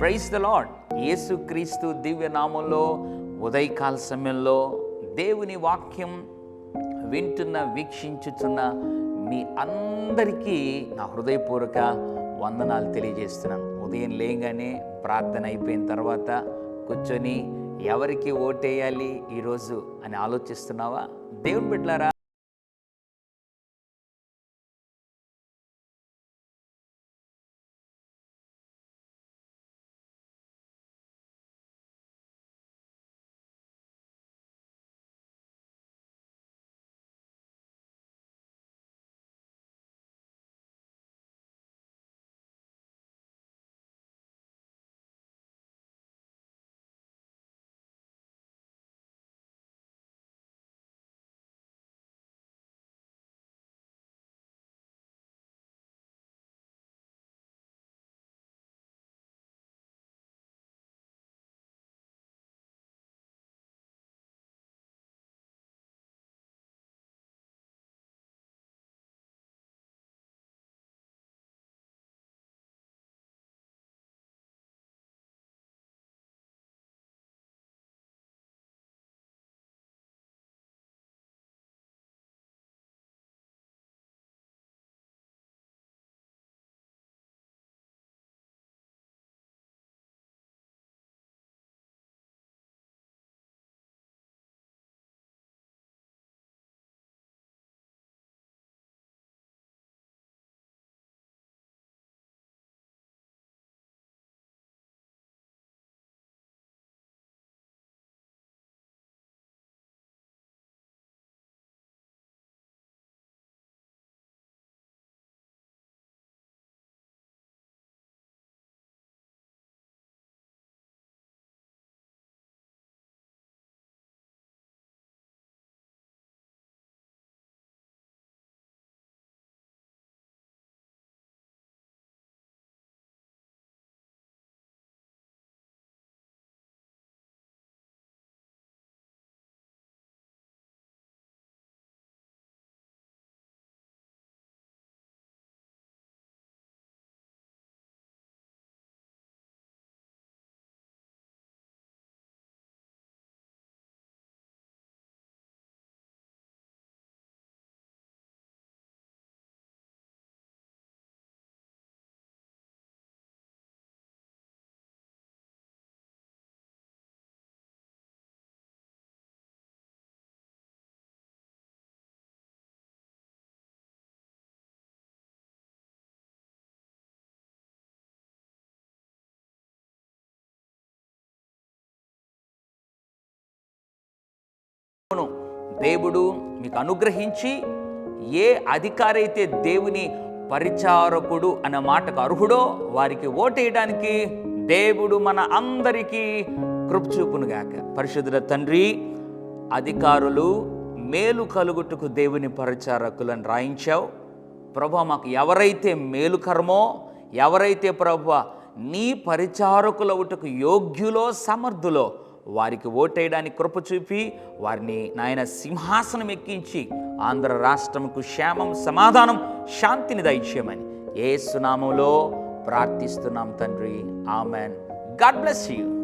Praise the lord యేసుక్రీస్తు దివ్య నామంలో ఉదయకాల సమయంలో దేవుని వాక్యం వింటున్న వీక్షించుచున్న మీ అందరికీ నా హృదయపూర్వక వందనాలు తెలియజేస్తున్నాను. ఉదయం లేగానే ప్రార్థన అయిపోయిన తర్వాత కూర్చొని ఎవరికి ఓటేయాలి ఈరోజు అని ఆలోచిస్తున్నావా? దేవుని బిడ్డలారా దేవుడు మీకు అనుగ్రహించి ఏ అధికారైతే దేవుని పరిచారకుడు అన్న మాటకు అర్హుడో వారికి ఓటేయడానికి దేవుడు మన అందరికీ కృపచూపునుగాక పరిశుద్ధుల తండ్రి అధికారులు మేలు కలుగుటకు దేవుని పరిచారకులను రాయించావు. ప్రభు మాకు ఎవరైతే మేలుకరమో ఎవరైతే ప్రభు నీ పరిచారకులవుటకు యోగ్యులో సమర్థులో వారికి ఓటేయడానికి కృప చూపి వారిని నాయన సింహాసనం ఎక్కించి ఆంధ్ర రాష్ట్రంకు క్షేమం సమాధానం శాంతిని దయచేయమని ఏ సునామంలో ప్రార్థిస్తున్నాం తండ్రి. ఆమెన్. God bless you.